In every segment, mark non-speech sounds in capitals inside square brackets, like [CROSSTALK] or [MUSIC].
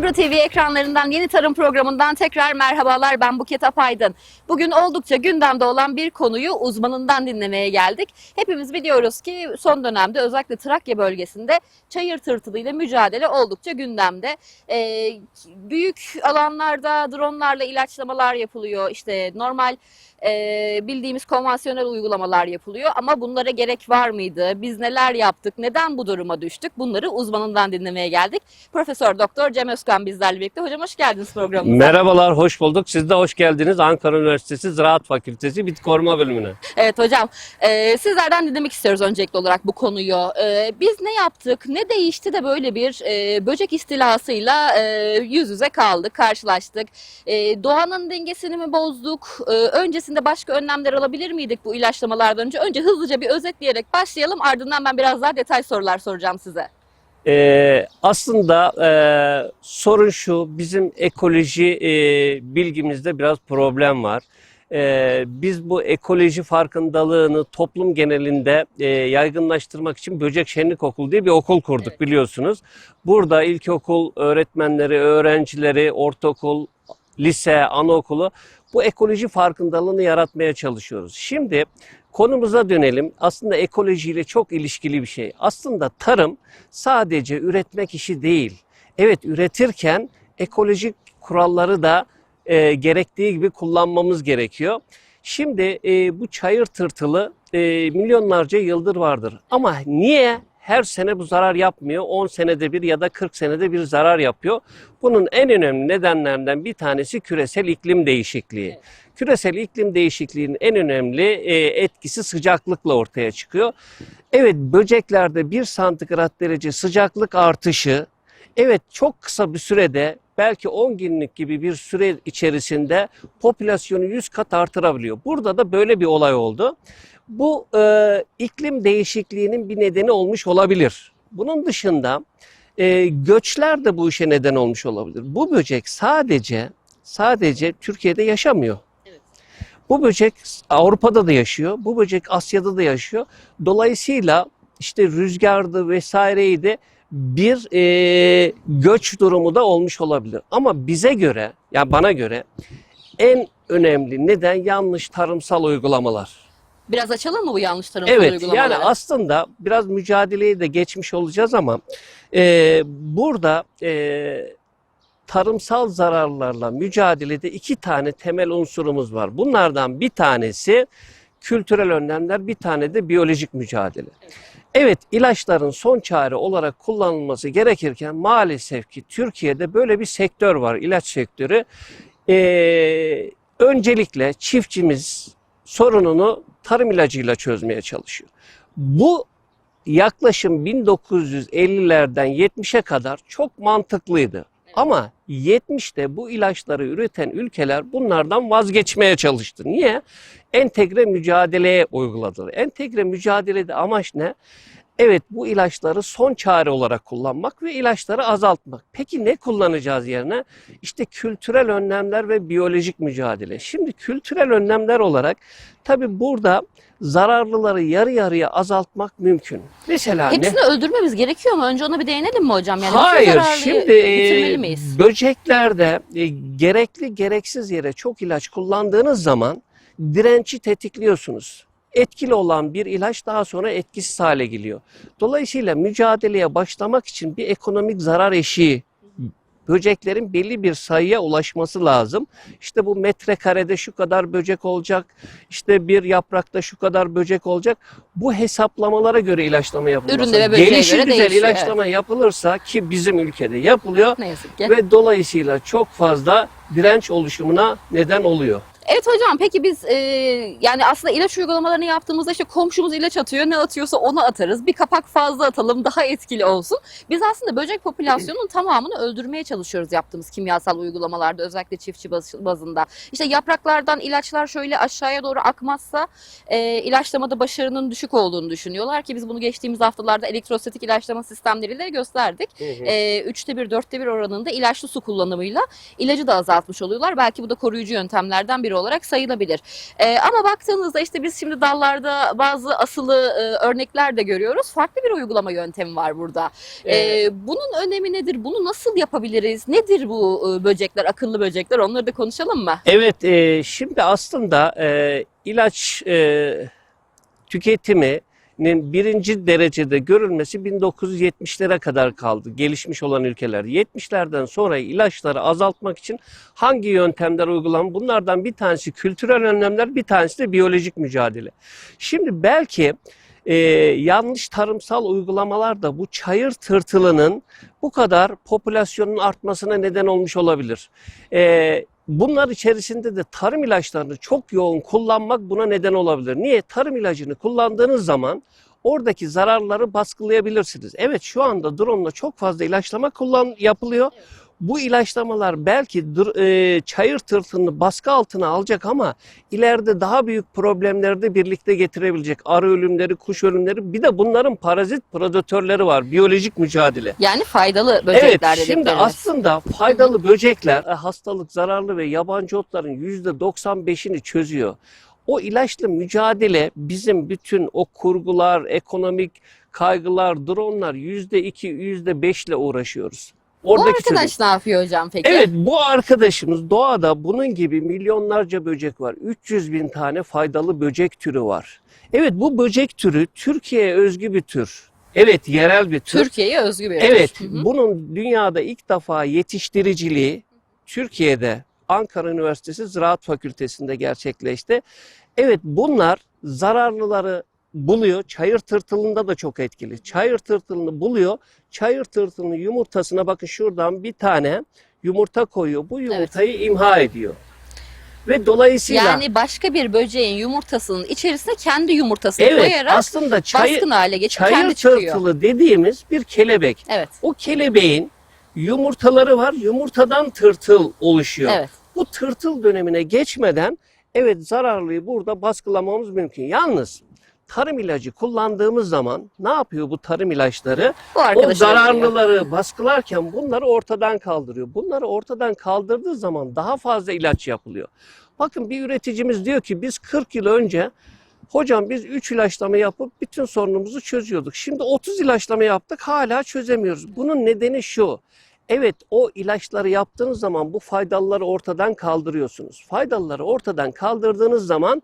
Agro TV ekranlarından yeni tarım programından tekrar merhabalar ben Buket Apaydın. Bugün oldukça gündemde olan bir konuyu uzmanından dinlemeye geldik. Hepimiz biliyoruz ki son dönemde özellikle Trakya bölgesinde çayır tırtılıyla mücadele oldukça gündemde. Ee, büyük alanlarda dronlarla ilaçlamalar yapılıyor. İşte normal e, bildiğimiz konvansiyonel uygulamalar yapılıyor ama bunlara gerek var mıydı? Biz neler yaptık? Neden bu duruma düştük? Bunları uzmanından dinlemeye geldik. Profesör Doktor Cem Özkan bizlerle birlikte. Hocam hoş geldiniz programımıza. Merhabalar, hoş bulduk. Siz de hoş geldiniz Ankara Ziraat Fakültesi Bitki Koruma Bölümüne. Evet hocam, e, sizlerden dinlemek istiyoruz öncelikli olarak bu konuyu. E, biz ne yaptık, ne değişti de böyle bir e, böcek istilasıyla e, yüz yüze kaldık, karşılaştık. E, doğanın dengesini mi bozduk? E, öncesinde başka önlemler alabilir miydik bu ilaçlamalardan önce? Önce hızlıca bir özetleyerek başlayalım, ardından ben biraz daha detay sorular soracağım size. Ee, aslında e, sorun şu, bizim ekoloji e, bilgimizde biraz problem var. Ee, biz bu ekoloji farkındalığını toplum genelinde e, yaygınlaştırmak için Böcek Şenlik Okulu diye bir okul kurduk Evet. biliyorsunuz. Burada ilkokul öğretmenleri, öğrencileri, ortaokul, lise, anaokulu bu ekoloji farkındalığını yaratmaya çalışıyoruz. Şimdi konumuza dönelim. Aslında ekolojiyle çok ilişkili bir şey. Aslında tarım sadece üretmek işi değil. Evet üretirken ekolojik kuralları da e, gerektiği gibi kullanmamız gerekiyor. Şimdi e, bu çayır tırtılı e, milyonlarca yıldır vardır. Ama niye her sene bu zarar yapmıyor? 10 senede bir ya da 40 senede bir zarar yapıyor. Bunun en önemli nedenlerinden bir tanesi küresel iklim değişikliği. Küresel iklim değişikliğinin en önemli e, etkisi sıcaklıkla ortaya çıkıyor. Evet böceklerde 1 santigrat derece sıcaklık artışı evet çok kısa bir sürede belki 10 günlük gibi bir süre içerisinde popülasyonu 100 kat artırabiliyor. Burada da böyle bir olay oldu. Bu e, iklim değişikliğinin bir nedeni olmuş olabilir. Bunun dışında e, göçler de bu işe neden olmuş olabilir. Bu böcek sadece sadece Türkiye'de yaşamıyor. Evet. Bu böcek Avrupa'da da yaşıyor. Bu böcek Asya'da da yaşıyor. Dolayısıyla işte rüzgardı vesaireydi bir e, göç durumu da olmuş olabilir. Ama bize göre, yani bana göre en önemli neden yanlış tarımsal uygulamalar. Biraz açalım mı bu yanlış tarımsal Evet uygulamaları? yani aslında biraz mücadeleyi de geçmiş olacağız ama e, burada e, tarımsal zararlarla mücadelede iki tane temel unsurumuz var. Bunlardan bir tanesi kültürel önlemler, bir tane de biyolojik mücadele. Evet ilaçların son çare olarak kullanılması gerekirken maalesef ki Türkiye'de böyle bir sektör var ilaç sektörü. Ee, öncelikle çiftçimiz sorununu tarım ilacıyla çözmeye çalışıyor. Bu yaklaşım 1950'lerden 70'e kadar çok mantıklıydı. Ama 70'te bu ilaçları üreten ülkeler bunlardan vazgeçmeye çalıştı. Niye? Entegre mücadeleye uyguladılar. Entegre mücadelede amaç ne? Evet bu ilaçları son çare olarak kullanmak ve ilaçları azaltmak. Peki ne kullanacağız yerine? İşte kültürel önlemler ve biyolojik mücadele. Şimdi kültürel önlemler olarak tabi burada zararlıları yarı yarıya azaltmak mümkün. Mesela ne? Hepsini öldürmemiz gerekiyor mu? Önce ona bir değinelim mi hocam? Yani Hayır, şimdi e, böceklerde e, gerekli gereksiz yere çok ilaç kullandığınız zaman direnci tetikliyorsunuz. Etkili olan bir ilaç daha sonra etkisiz hale geliyor. Dolayısıyla mücadeleye başlamak için bir ekonomik zarar eşiği böceklerin belli bir sayıya ulaşması lazım. İşte bu metrekarede şu kadar böcek olacak, işte bir yaprakta şu kadar böcek olacak. Bu hesaplamalara göre ilaçlama yapılması. Üründe ve böceğe Gelişi göre güzel değişiyor, ilaçlama yapılırsa ki bizim ülkede yapılıyor Ne yazık ki. ve dolayısıyla çok fazla direnç oluşumuna neden oluyor. Evet hocam peki biz e, yani aslında ilaç uygulamalarını yaptığımızda işte komşumuz ilaç atıyor ne atıyorsa onu atarız. Bir kapak fazla atalım daha etkili olsun. Biz aslında böcek popülasyonunun [CLEARS THROAT] tamamını öldürmeye çalışıyoruz yaptığımız kimyasal uygulamalarda özellikle çiftçi baz- bazında. İşte yapraklardan ilaçlar şöyle aşağıya doğru akmazsa e, ilaçlamada başarının düşük olduğunu düşünüyorlar ki biz bunu geçtiğimiz haftalarda elektrostatik ilaçlama sistemleriyle gösterdik. E, üçte bir, dörtte bir oranında ilaçlı su kullanımıyla ilacı da azaltmış oluyorlar. Belki bu da koruyucu yöntemlerden biri biri olarak sayılabilir. Ee, ama baktığınızda işte biz şimdi dallarda bazı asılı e, örnekler de görüyoruz. Farklı bir uygulama yöntemi var burada. Ee, bunun önemi nedir? Bunu nasıl yapabiliriz? Nedir bu e, böcekler, akıllı böcekler? Onları da konuşalım mı? Evet, e, şimdi aslında e, ilaç e, tüketiminin birinci derecede görülmesi 1970'lere kadar kaldı gelişmiş olan ülkeler. 70'lerden sonra ilaçları azaltmak için hangi yöntemler uygulanır? Bunlardan bir tanesi kültürel önlemler, bir tanesi de biyolojik mücadele. Şimdi belki e, yanlış tarımsal uygulamalar da bu çayır tırtılının bu kadar popülasyonun artmasına neden olmuş olabilir. E, bunlar içerisinde de tarım ilaçlarını çok yoğun kullanmak buna neden olabilir. Niye? Tarım ilacını kullandığınız zaman oradaki zararları baskılayabilirsiniz. Evet şu anda drone'la çok fazla ilaçlama kullan yapılıyor. Bu ilaçlamalar belki e, çayır tırtılını baskı altına alacak ama ileride daha büyük problemleri de birlikte getirebilecek. Arı ölümleri, kuş ölümleri bir de bunların parazit predatörleri var. Biyolojik mücadele. Yani faydalı böcekler Evet, şimdi aslında faydalı böcekler e, hastalık, zararlı ve yabancı otların %95'ini çözüyor. O ilaçla mücadele bizim bütün o kurgular, ekonomik kaygılar, dronlar %2, %5 ile uğraşıyoruz. Bu Oradaki arkadaş ne yapıyor hocam peki? Evet bu arkadaşımız doğada bunun gibi milyonlarca böcek var. 300 bin tane faydalı böcek türü var. Evet bu böcek türü Türkiye'ye özgü bir tür. Evet yerel bir tür. Türkiye'ye özgü bir Evet tür. Hı hı. bunun dünyada ilk defa yetiştiriciliği Türkiye'de Ankara Üniversitesi Ziraat Fakültesi'nde gerçekleşti. Evet bunlar zararlıları buluyor. Çayır tırtılında da çok etkili. Çayır tırtılını buluyor. Çayır tırtılının yumurtasına bakın şuradan bir tane yumurta koyuyor. Bu yumurtayı imha ediyor. Ve dolayısıyla Yani başka bir böceğin yumurtasının içerisine kendi yumurtasını evet koyarak aslında çayır, baskın hale geçip çayır kendi çıkıyor. tırtılı dediğimiz bir kelebek. Evet. O kelebeğin yumurtaları var. Yumurtadan tırtıl oluşuyor. Evet. Bu tırtıl dönemine geçmeden evet zararlıyı burada baskılamamız mümkün. Yalnız tarım ilacı kullandığımız zaman ne yapıyor bu tarım ilaçları? Bu O zararlıları baskılarken bunları ortadan kaldırıyor. Bunları ortadan kaldırdığı zaman daha fazla ilaç yapılıyor. Bakın bir üreticimiz diyor ki biz 40 yıl önce hocam biz 3 ilaçlama yapıp bütün sorunumuzu çözüyorduk. Şimdi 30 ilaçlama yaptık hala çözemiyoruz. Bunun nedeni şu. Evet o ilaçları yaptığınız zaman bu faydalıları ortadan kaldırıyorsunuz. Faydalıları ortadan kaldırdığınız zaman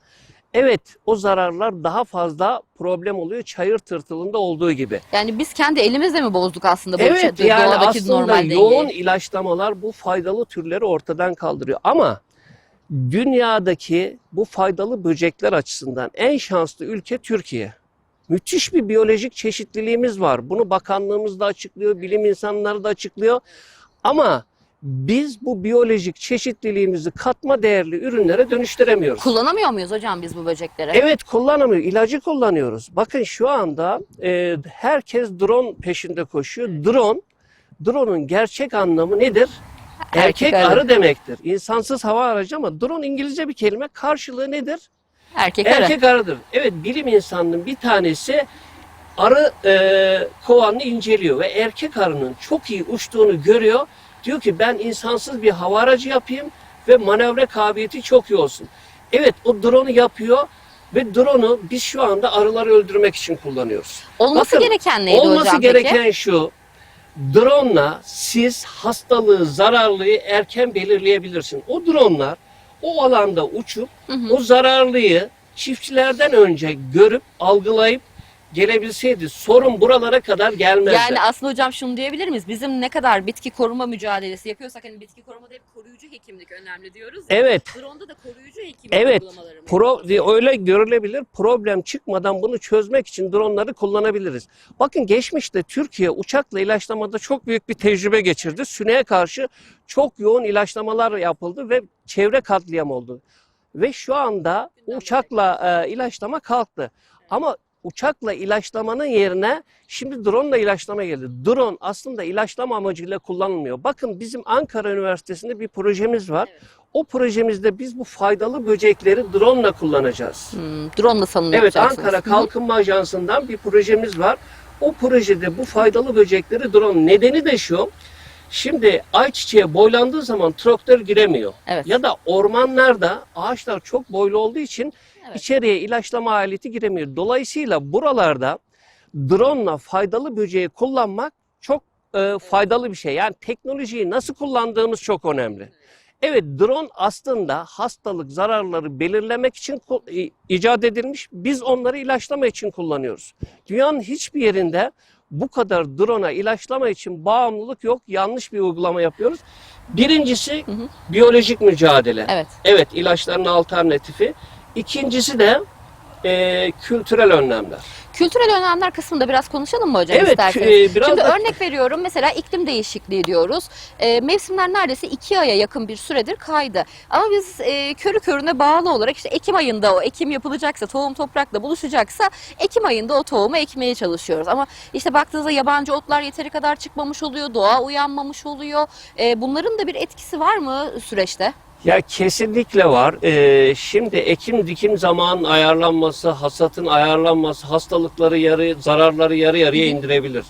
evet o zararlar daha fazla problem oluyor çayır tırtılında olduğu gibi. Yani biz kendi elimizle mi bozduk aslında bu Evet yani doğadaki aslında normal dengeyi? yoğun ilaçlamalar bu faydalı türleri ortadan kaldırıyor. Ama dünyadaki bu faydalı böcekler açısından en şanslı ülke Türkiye. Müthiş bir biyolojik çeşitliliğimiz var. Bunu bakanlığımız da açıklıyor, bilim insanları da açıklıyor. Ama biz bu biyolojik çeşitliliğimizi katma değerli ürünlere dönüştüremiyoruz. Kullanamıyor muyuz hocam biz bu böcekleri? Evet kullanamıyor. İlacı kullanıyoruz. Bakın şu anda e, herkes drone peşinde koşuyor. Drone, drone'un gerçek anlamı nedir? Erkek, Erkek arı. arı demektir. İnsansız hava aracı ama drone İngilizce bir kelime. Karşılığı nedir? Erkek, arı. Erkek arıdır. Evet bilim insanının bir tanesi arı e, kovanını inceliyor ve erkek arının çok iyi uçtuğunu görüyor. Diyor ki ben insansız bir hava aracı yapayım ve manevra kabiliyeti çok iyi olsun. Evet o drone'u yapıyor ve drone'u biz şu anda arıları öldürmek için kullanıyoruz. Olması Bakın, gereken neydi Olması hocam gereken peki? şu. Drone'la siz hastalığı, zararlıyı erken belirleyebilirsin. O drone'lar o alanda uçup Hı hı. o zararlıyı çiftçilerden önce görüp algılayıp gelebilseydi sorun buralara kadar gelmezdi. Yani aslında hocam şunu diyebilir miyiz? Bizim ne kadar bitki koruma mücadelesi yapıyorsak hani bitki korumada hep koruyucu hekimlik önemli diyoruz ya. Evet. Drone'da da koruyucu hekimlik Evet. uygulamaları Pro, öyle görülebilir. Problem çıkmadan bunu çözmek için dronları kullanabiliriz. Bakın geçmişte Türkiye uçakla ilaçlamada çok büyük bir tecrübe geçirdi. Süneye karşı çok yoğun ilaçlamalar yapıldı ve çevre katliam oldu. Ve şu anda uçakla e, ilaçlama kalktı. Ama uçakla ilaçlamanın yerine şimdi drone ile ilaçlama geldi. Drone aslında ilaçlama amacıyla kullanılmıyor. Bakın bizim Ankara Üniversitesi'nde bir projemiz var. Evet. O projemizde biz bu faydalı böcekleri drone ile kullanacağız. Hmm, drone'la salım Evet yapacaksınız. Ankara. Kalkınma Ajansı'ndan bir projemiz var. O projede bu faydalı böcekleri drone nedeni de şu. Şimdi ayçiçeğe boylandığı zaman traktör giremiyor. Evet. Ya da ormanlarda ağaçlar çok boylu olduğu için Evet. içeriye ilaçlama aleti giremiyor. Dolayısıyla buralarda drone'la faydalı böceği kullanmak çok e, faydalı bir şey. Yani teknolojiyi nasıl kullandığımız çok önemli. Evet drone aslında hastalık zararları belirlemek için icat edilmiş. Biz onları ilaçlama için kullanıyoruz. Dünyanın hiçbir yerinde bu kadar drone'a ilaçlama için bağımlılık yok. Yanlış bir uygulama yapıyoruz. Birincisi Hı hı. biyolojik mücadele. Evet. Evet ilaçların alternatifi. İkincisi de e, kültürel önlemler. Kültürel önlemler kısmında biraz konuşalım mı hocam Evet, isterseniz? e, biraz Şimdi da- örnek veriyorum mesela iklim değişikliği diyoruz. E, mevsimler neredeyse iki aya yakın bir süredir kaydı. Ama biz e, körü körüne bağlı olarak işte Ekim ayında o ekim yapılacaksa, tohum toprakla buluşacaksa Ekim ayında o tohumu ekmeye çalışıyoruz. Ama işte baktığınızda yabancı otlar yeteri kadar çıkmamış oluyor, doğa uyanmamış oluyor. E, bunların da bir etkisi var mı süreçte? Ya kesinlikle var. Ee, şimdi ekim dikim zamanın ayarlanması, hasatın ayarlanması, hastalıkları yarı, zararları yarı yarıya indirebilir.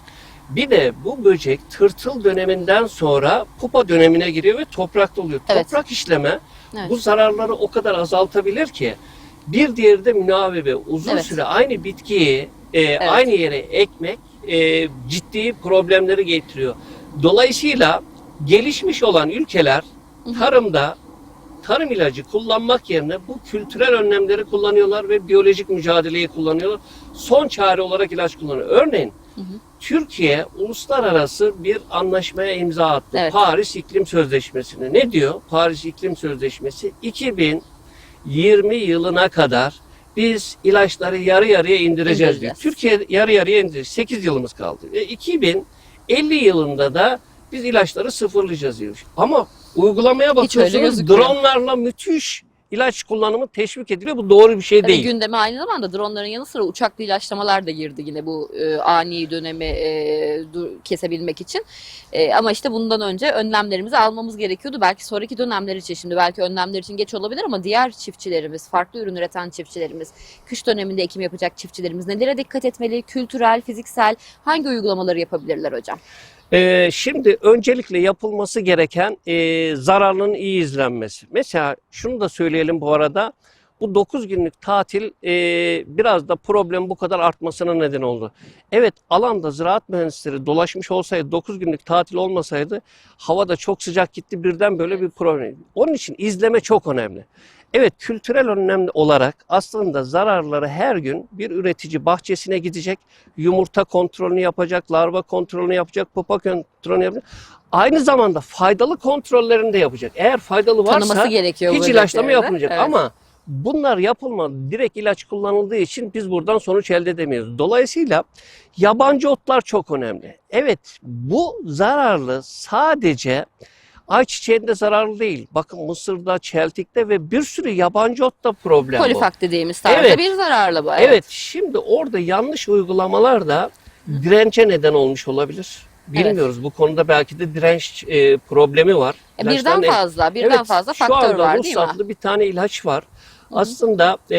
Bir de bu böcek tırtıl döneminden sonra pupa dönemine giriyor ve toprakta oluyor. Evet. Toprak işleme Evet. bu zararları o kadar azaltabilir ki bir diğeri de münavebe. Uzun Evet. süre aynı bitkiyi e, aynı yere ekmek e, ciddi problemleri getiriyor. Dolayısıyla gelişmiş olan ülkeler tarımda tarım ilacı kullanmak yerine bu kültürel önlemleri kullanıyorlar ve biyolojik mücadeleyi kullanıyorlar. Son çare olarak ilaç kullanıyor. Örneğin hı. Türkiye uluslararası bir anlaşmaya imza attı. Evet. Paris İklim Sözleşmesi'ne. Ne diyor Paris İklim Sözleşmesi? 2020 yılına kadar biz ilaçları yarı yarıya indireceğiz diyor. İndireceğiz. Türkiye yarı yarıya indirecek. 8 yılımız kaldı. Ve 2050 yılında da biz ilaçları sıfırlayacağız diyor. Ama uygulamaya bakıyorsunuz dronlarla müthiş ilaç kullanımı teşvik ediliyor. Bu doğru bir şey Tabii değil. gündeme aynı zamanda dronların yanı sıra uçaklı ilaçlamalar da girdi yine bu e, ani dönemi e, dur- kesebilmek için. E, ama işte bundan önce önlemlerimizi almamız gerekiyordu. Belki sonraki dönemler için şimdi belki önlemler için geç olabilir ama diğer çiftçilerimiz, farklı ürün üreten çiftçilerimiz, kış döneminde ekim yapacak çiftçilerimiz nelere dikkat etmeli? Kültürel, fiziksel hangi uygulamaları yapabilirler hocam? Ee, şimdi öncelikle yapılması gereken e, zararının iyi izlenmesi. Mesela şunu da söyleyelim bu arada. Bu 9 günlük tatil e, biraz da problem bu kadar artmasına neden oldu. Evet alanda ziraat mühendisleri dolaşmış olsaydı 9 günlük tatil olmasaydı havada çok sıcak gitti birden böyle bir problem. Onun için izleme çok önemli. Evet kültürel önlem olarak aslında zararları her gün bir üretici bahçesine gidecek, yumurta kontrolünü yapacak, larva kontrolünü yapacak, pupa kontrolünü yapacak. Aynı zamanda faydalı kontrollerini de yapacak. Eğer faydalı varsa Tanıması gerekiyor bu hiç ilaçlama böcekleri de. yapmayacak. Evet. Ama bunlar yapılmadı. Direkt ilaç kullanıldığı için biz buradan sonuç elde edemiyoruz. Dolayısıyla yabancı otlar çok önemli. Evet bu zararlı sadece ayçiçeğinde zararlı değil. Bakın mısırda, çeltikte ve bir sürü yabancı otta problem bu. Polifak dediğimiz tarzda Evet. bir zararlı bu. Evet. şimdi orada yanlış uygulamalar da dirence neden olmuş olabilir. Bilmiyoruz. Bu konuda belki de direnç e, problemi var. E, birden fazla, birden Evet, fazla şu faktör anda var değil mi? ruhsatlı bir tane ilaç var. Hı. Aslında e,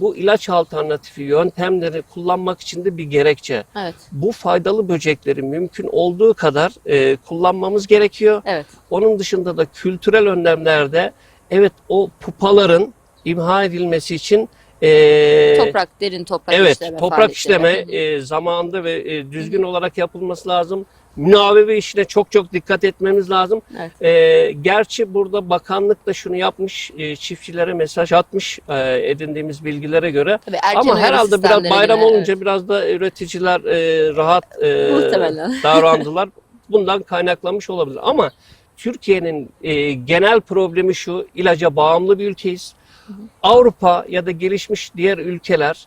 bu ilaç alternatifi yöntemleri kullanmak için de bir gerekçe. Evet. Bu faydalı böcekleri mümkün olduğu kadar e, kullanmamız gerekiyor. Evet. Onun dışında da kültürel önlemlerde evet o pupaların imha edilmesi için e, Toprak, derin toprak evet işleme toprak işleme e, zamanında ve e, düzgün olarak yapılması lazım. Münavebe işine çok çok dikkat etmemiz lazım. Evet. E, gerçi burada bakanlık da şunu yapmış, e, çiftçilere mesaj atmış e, edindiğimiz bilgilere göre. Tabii erken Ama herhalde biraz bayram yine, olunca biraz da üreticiler e, rahat e, Muhtemelen. [LAUGHS] davrandılar. Bundan kaynaklanmış olabilir. Ama Türkiye'nin e, genel problemi şu, ilaca bağımlı bir ülkeyiz. Avrupa ya da gelişmiş diğer ülkeler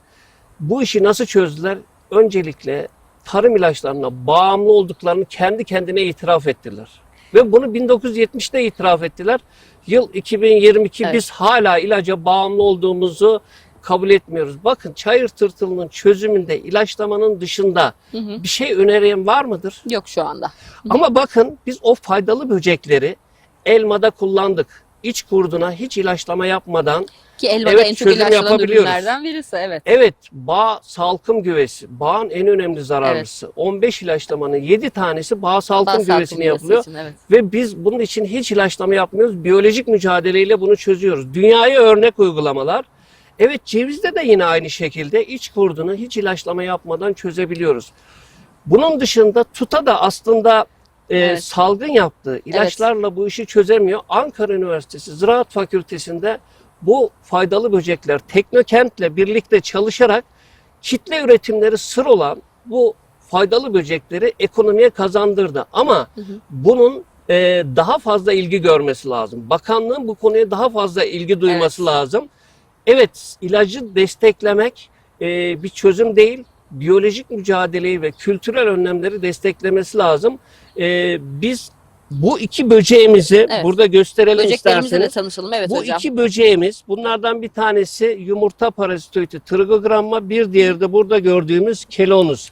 bu işi nasıl çözdüler? Öncelikle tarım ilaçlarına bağımlı olduklarını kendi kendine itiraf ettiler. Ve bunu 1970'te itiraf ettiler. Yıl 2022 Evet. biz hala ilaca bağımlı olduğumuzu kabul etmiyoruz. Bakın çayır tırtılının çözümünde ilaçlamanın dışında Hı hı. bir şey önereyen var mıdır? Yok şu anda. Ama bakın biz o faydalı böcekleri elmada kullandık. İç kurduna hiç ilaçlama yapmadan Ki elmada Evet, en çok ilaçlanan ürünlerden birisi. Evet. Evet, bağ salkım güvesi. Bağın en önemli zararlısı. 15 ilaçlamanın 7 tanesi bağ salkım Bağ salkım güvesine güvesi yapılıyor. için, evet. Ve biz bunun için hiç ilaçlama yapmıyoruz. Biyolojik mücadeleyle bunu çözüyoruz. Dünyaya örnek uygulamalar. Evet cevizde de yine aynı şekilde iç kurdunu hiç ilaçlama yapmadan çözebiliyoruz. Bunun dışında tuta da aslında e, Evet. salgın yaptığı ilaçlarla bu işi çözemiyor. Ankara Üniversitesi Ziraat Fakültesi'nde bu faydalı böcekler Teknokent'le birlikte çalışarak kitle üretimleri sır olan bu faydalı böcekleri ekonomiye kazandırdı. Ama Hı hı. bunun e, daha fazla ilgi görmesi lazım. Bakanlığın bu konuya daha fazla ilgi duyması Evet. lazım. Evet, ilacı desteklemek e, bir çözüm değil. Biyolojik mücadeleyi ve kültürel önlemleri desteklemesi lazım. E, biz bu iki böceğimizi Evet. burada gösterelim isterseniz. tanışalım. Evet Bu hocam. iki böceğimiz, bunlardan bir tanesi yumurta parazitoidi trigogramma, bir diğeri de burada gördüğümüz kelonus.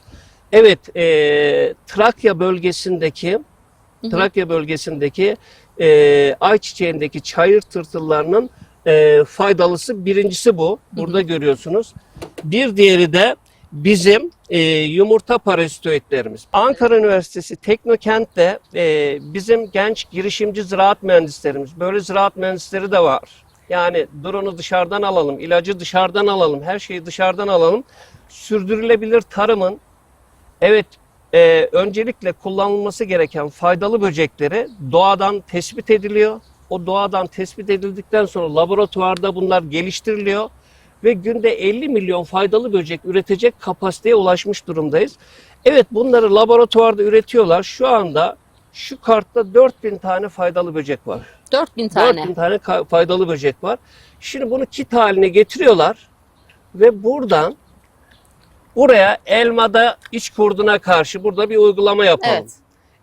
Evet, e, Trakya bölgesindeki Hı hı. Trakya bölgesindeki e, ayçiçeğindeki çayır tırtıllarının e, faydalısı birincisi bu. Burada görüyorsunuz. Bir diğeri de bizim e, yumurta parazitoidlerimiz. Ankara Üniversitesi Teknokent'te e, bizim genç girişimci ziraat mühendislerimiz, böyle ziraat mühendisleri de var. Yani drone'u dışarıdan alalım, ilacı dışarıdan alalım, her şeyi dışarıdan alalım. Sürdürülebilir tarımın evet e, öncelikle kullanılması gereken faydalı böcekleri doğadan tespit ediliyor. O doğadan tespit edildikten sonra laboratuvarda bunlar geliştiriliyor ve günde 50 milyon faydalı böcek üretecek kapasiteye ulaşmış durumdayız. Evet bunları laboratuvarda üretiyorlar. Şu anda şu kartta 4000 tane faydalı böcek var. 4000 tane. 4000 tane faydalı böcek var. Şimdi bunu kit haline getiriyorlar ve buradan buraya elmada iç kurduna karşı burada bir uygulama yapalım. Evet.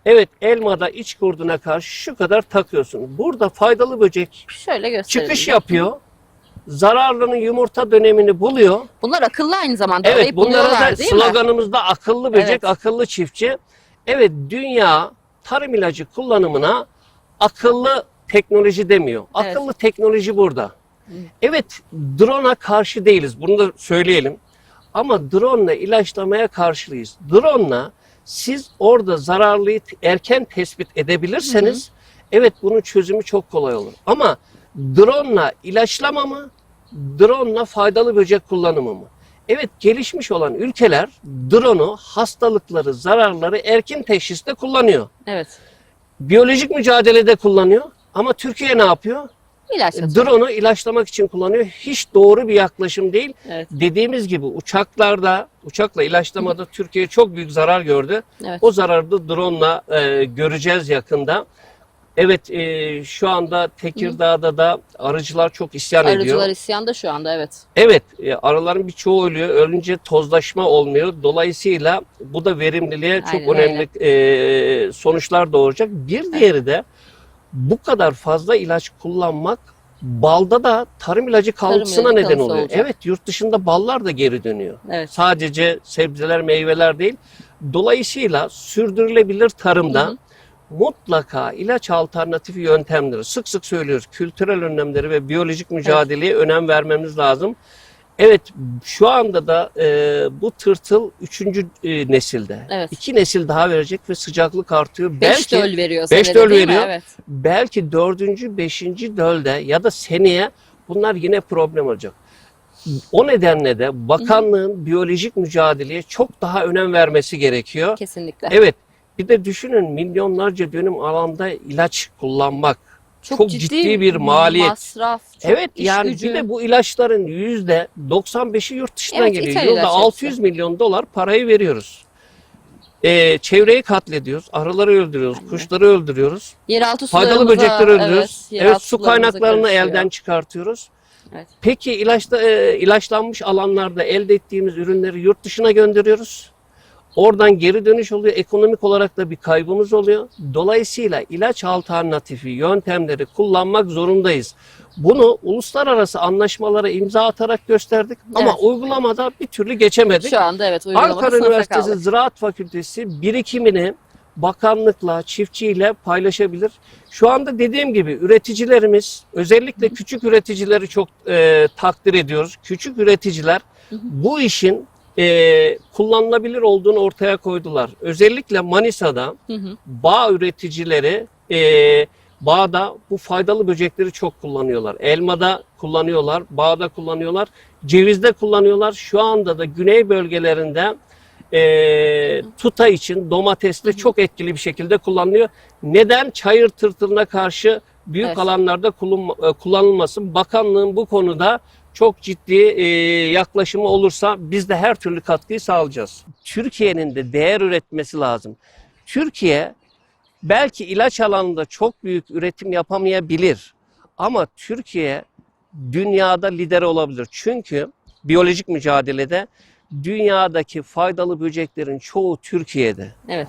Evet elmada iç kurduna karşı şu kadar takıyorsun. Burada faydalı böcek Şöyle çıkış yapıyor. Zararlının yumurta dönemini buluyor. Bunlar akıllı aynı zamanda. Evet bunlara da değil mi? sloganımızda akıllı böcek, Evet. akıllı çiftçi. Evet dünya tarım ilacı kullanımına akıllı teknoloji demiyor. Evet. Akıllı teknoloji burada. Evet drone'a karşı değiliz. Bunu da söyleyelim. Ama drone'la ilaçlamaya karşıyız. Drone'la siz orada zararlıyı erken tespit edebilirseniz evet bunun çözümü çok kolay olur. Ama drone'la ilaçlama mı? Drone'la faydalı böcek kullanımı mı? Evet gelişmiş olan ülkeler drone'u hastalıkları, zararları erken teşhiste kullanıyor. Evet. Biyolojik mücadelede kullanıyor. Ama Türkiye ne yapıyor? İlaç atıyor. Drone'u ilaçlamak için kullanıyor. Hiç doğru bir yaklaşım değil. Evet. Dediğimiz gibi uçaklarda, uçakla ilaçlamada [LAUGHS] Türkiye çok büyük zarar gördü. Evet. O zararı da drone'la e, göreceğiz yakında. Evet e, şu anda Tekirdağ'da da arıcılar çok isyan ediyor. Arıcılar isyanda şu anda evet. Evet, e, arıların birçoğu ölüyor. Ölünce tozlaşma olmuyor. Dolayısıyla bu da verimliliğe çok Aynen önemli e, sonuçlar doğuracak. Bir diğeri de bu kadar fazla ilaç kullanmak balda da tarım ilacı kalıntısına ilacı neden kalıntısı oluyor. olacak. Evet, yurt dışında ballar da geri dönüyor. Evet. Sadece sebzeler, meyveler değil. Dolayısıyla sürdürülebilir tarımda Hı hı. Mutlaka ilaç alternatifi yöntemleri sık sık söylüyoruz. Kültürel önlemleri ve biyolojik mücadeleye önem vermemiz lazım. Evet şu anda da e, bu tırtıl üçüncü e, nesilde. Evet. İki nesil daha verecek ve sıcaklık artıyor. 5 belki döl veriyor beş döl veriyor. Evet. belki dördüncü, beşinci dölde ya da seneye bunlar yine problem olacak. O nedenle de bakanlığın biyolojik mücadeleye çok daha önem vermesi gerekiyor. Kesinlikle. Evet. Bir de düşünün milyonlarca dönüm alanda ilaç kullanmak. Çok, ciddi, bir maliyet. Masraf, çok evet yani gücü. bir de bu ilaçların yüzde 95'i yurt dışından Evet, geliyor. Yılda ilaç 600 milyon dolar parayı veriyoruz. Ee, çevreyi katlediyoruz, arıları öldürüyoruz, Aynen. kuşları öldürüyoruz, yeraltı faydalı böcekleri öldürüyoruz. Evet, Evet, su kaynaklarını karışıyor. elden çıkartıyoruz. Evet. Peki ilaçta e, ilaçlanmış alanlarda elde ettiğimiz ürünleri yurt dışına gönderiyoruz. Oradan geri dönüş oluyor. Ekonomik olarak da bir kaybımız oluyor. Dolayısıyla ilaç alternatifi yöntemleri kullanmak zorundayız. Bunu uluslararası anlaşmalara imza atarak gösterdik ama Evet. uygulamada bir türlü geçemedik. Şu anda evet uygulamada Ankara Üniversitesi kaldık. Ziraat Fakültesi birikimini bakanlıkla, çiftçiyle paylaşabilir. Şu anda dediğim gibi üreticilerimiz özellikle küçük üreticileri çok e, takdir ediyoruz. Küçük üreticiler bu işin e, kullanılabilir olduğunu ortaya koydular. Özellikle Manisa'da Hı hı. bağ üreticileri e, bağda bu faydalı böcekleri çok kullanıyorlar. Elmada kullanıyorlar, bağda kullanıyorlar, cevizde kullanıyorlar. Şu anda da güney bölgelerinde e, tuta için domateste çok etkili bir şekilde kullanılıyor. Neden? Çayır tırtılına karşı büyük Evet. alanlarda e, kullanılmasın. Bakanlığın bu konuda çok ciddi e, yaklaşımı olursa biz de her türlü katkıyı sağlayacağız. Türkiye'nin de değer üretmesi lazım. Türkiye belki ilaç alanında çok büyük üretim yapamayabilir. Ama Türkiye dünyada lider olabilir. Çünkü biyolojik mücadelede dünyadaki faydalı böceklerin çoğu Türkiye'de. Evet.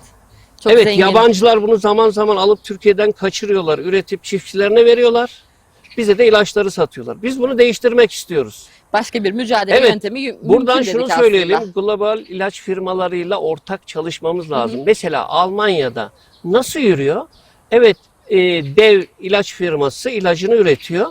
Çok evet zengin. yabancılar bunu zaman zaman alıp Türkiye'den kaçırıyorlar, üretip çiftçilerine veriyorlar. Bize de ilaçları satıyorlar. Biz bunu değiştirmek istiyoruz. Başka bir mücadele Evet, yöntemi mümkün Buradan şunu aslında. söyleyelim. Global ilaç firmalarıyla ortak çalışmamız lazım. Mesela Almanya'da nasıl yürüyor? Evet, e, dev ilaç firması ilacını üretiyor.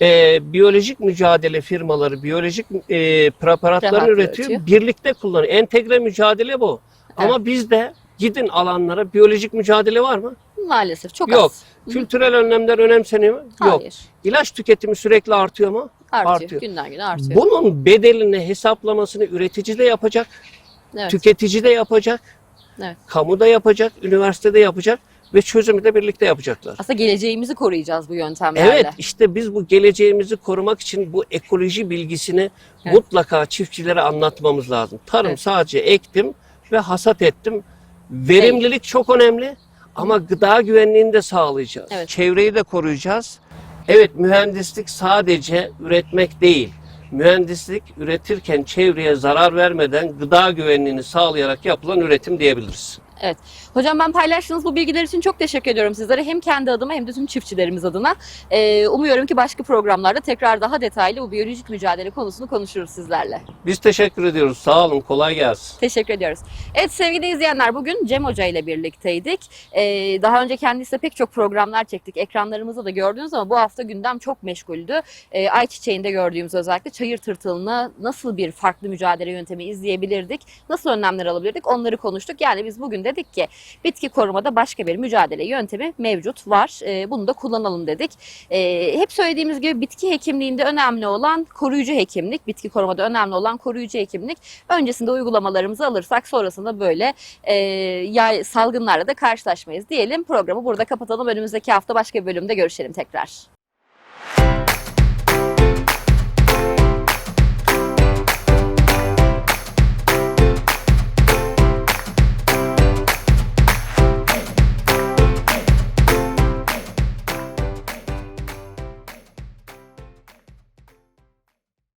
E, biyolojik mücadele firmaları biyolojik e, preparatlarını Preparat üretiyor. üretiyor. Birlikte kullanıyor. Entegre mücadele bu. Ama bizde gidin alanlara biyolojik mücadele var mı? Maalesef çok Yok. az. Kültürel önlemler önemseniyor mu? Yok. İlaç tüketimi sürekli artıyor mu? Artıyor. Artıyor. Günden güne artıyor. Bunun bedelini hesaplamasını üretici de yapacak. evet. Tüketici de yapacak, Evet. kamu da yapacak, üniversitede yapacak ve çözümü de birlikte yapacaklar. Aslında geleceğimizi koruyacağız bu yöntemlerle. Evet işte biz bu geleceğimizi korumak için bu ekoloji bilgisini Evet. mutlaka çiftçilere anlatmamız lazım. Tarım Evet. sadece ektim ve hasat ettim. Verimlilik çok önemli ama gıda güvenliğini de sağlayacağız. Evet. Çevreyi de koruyacağız. Evet mühendislik sadece üretmek değil. Mühendislik üretirken çevreye zarar vermeden gıda güvenliğini sağlayarak yapılan üretim diyebiliriz. Evet. Hocam ben paylaştığınız bu bilgiler için çok teşekkür ediyorum sizlere. Hem kendi adıma hem de tüm çiftçilerimiz adına. Ee, umuyorum ki başka programlarda tekrar daha detaylı bu biyolojik mücadele konusunu konuşuruz sizlerle. Biz teşekkür ediyoruz. Sağ olun. Kolay gelsin. Teşekkür ediyoruz. Evet sevgili izleyenler bugün Cem Hoca ile birlikteydik. Ee, daha önce kendisiyle pek çok programlar çektik. Ekranlarımızda da gördünüz ama bu hafta gündem çok meşguldü. Ee, ayçiçeğinde gördüğümüz özellikle çayır tırtılına nasıl bir farklı mücadele yöntemi izleyebilirdik? Nasıl önlemler alabilirdik? Onları konuştuk. Yani biz bugün dedik ki bitki korumada başka bir mücadele yöntemi mevcut var. Ee, bunu da kullanalım dedik. Ee, hep söylediğimiz gibi bitki hekimliğinde önemli olan koruyucu hekimlik, bitki korumada önemli olan koruyucu hekimlik. Öncesinde uygulamalarımızı alırsak sonrasında böyle e, yay, salgınlarla da karşılaşmayız diyelim. Programı burada kapatalım. Önümüzdeki hafta başka bir bölümde görüşelim tekrar.